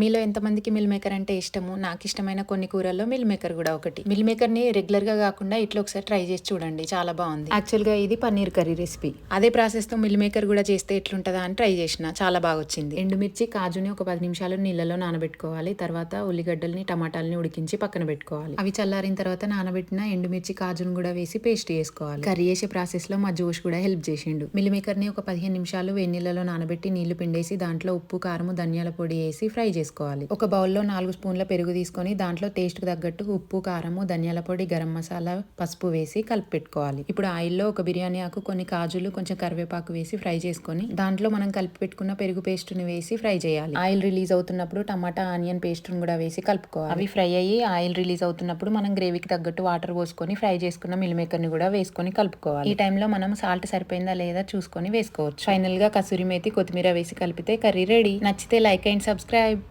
మీలో ఎంతమందికి meal maker అంటే ఇష్టము? నాకు ఇష్టమైన కొన్ని కూరల్లో మిల్ మేకర్ కూడా ఒకటి. మిల్ మేకర్ని రెగ్యులర్గా కాకుండా ఇట్లా ఒకసారి ట్రై చేసి చూడండి. చాలా బాగుంది. యాక్చువల్గా ఇది పన్నీర్ కర్రీ రెసిపీ. అదే ప్రాసెస్తో మిల్ మేకర్ కూడా చేస్తే ఎట్లుంటదా అని ట్రై చేసిన. చాలా బాగా వచ్చింది. ఎండుమిర్చి కాజుని ఒక పది నిమిషాలు నీళ్ళలో నానబెట్టుకోవాలి. తర్వాత ఉల్లిగడ్డల్ని టమాటాలని ఉడికించి పక్కన పెట్టుకోవాలి. అవి చల్లారిన తర్వాత నానబెట్టిన ఎండుమిర్చి కాజును కూడా వేసి పేస్ట్ చేసుకోవాలి. కర్రీ చేసే ప్రాసెస్లో మా జోష్ కూడా హెల్ప్ చేసిండు. మిల్ మేకర్ని ఒక పదిహేను నిమిషాలు వేడి నీళ్ళలో నానబెట్టి నీళ్ళు పిండేసి దాంట్లో ఉప్పు కారము ధనియాల పొడి వేసి ఫ్రై చేసుకోవాలి. ఒక బౌల్లో నాలుగు స్పూన్ల పెరుగు తీసుకొని దాంట్లో టేస్ట్కి తగ్గట్టు ఉప్పు కారము ధనియాల పొడి గరం మసాలా పసుపు వేసి కలిపి పెట్టుకోవాలి ఇప్పుడు ఆయిల్లో ఒక బిర్యానీ ఆకు కొన్ని కాజులు కొంచెం కరివేపాకు వేసి ఫ్రై చేసుకొని దాంట్లో మనం కలిపి పెట్టుకున్న పెరుగు పేస్ట్ని వేసి ఫ్రై చేయాలి. ఆయిల్ రిలీజ్ అవుతున్నప్పుడు టమాటా ఆనియన్ పేస్ట్ను కూడా వేసి కలుపుకోవాలి. అవి ఫ్రై అయ్యి ఆయిల్ రిలీజ్ అవుతున్నప్పుడు మనం గ్రేవీకి తగ్గట్టు వాటర్ పోసుకొని ఫ్రై చేసుకున్న మిల్మేకర్ని కూడా వేసుకొని కలుపుకోవాలి. ఈ టైంలో మనం సాల్ట్ సరిపోయిందా లేదా చూసుకొని వేసుకోవచ్చు. ఫైనల్గా కసూరి మేతి కొత్తిమీర వేసి కలిపితే కర్రీ రెడీ. నచ్చితే లైక్ అండ్ సబ్స్క్రైబ్.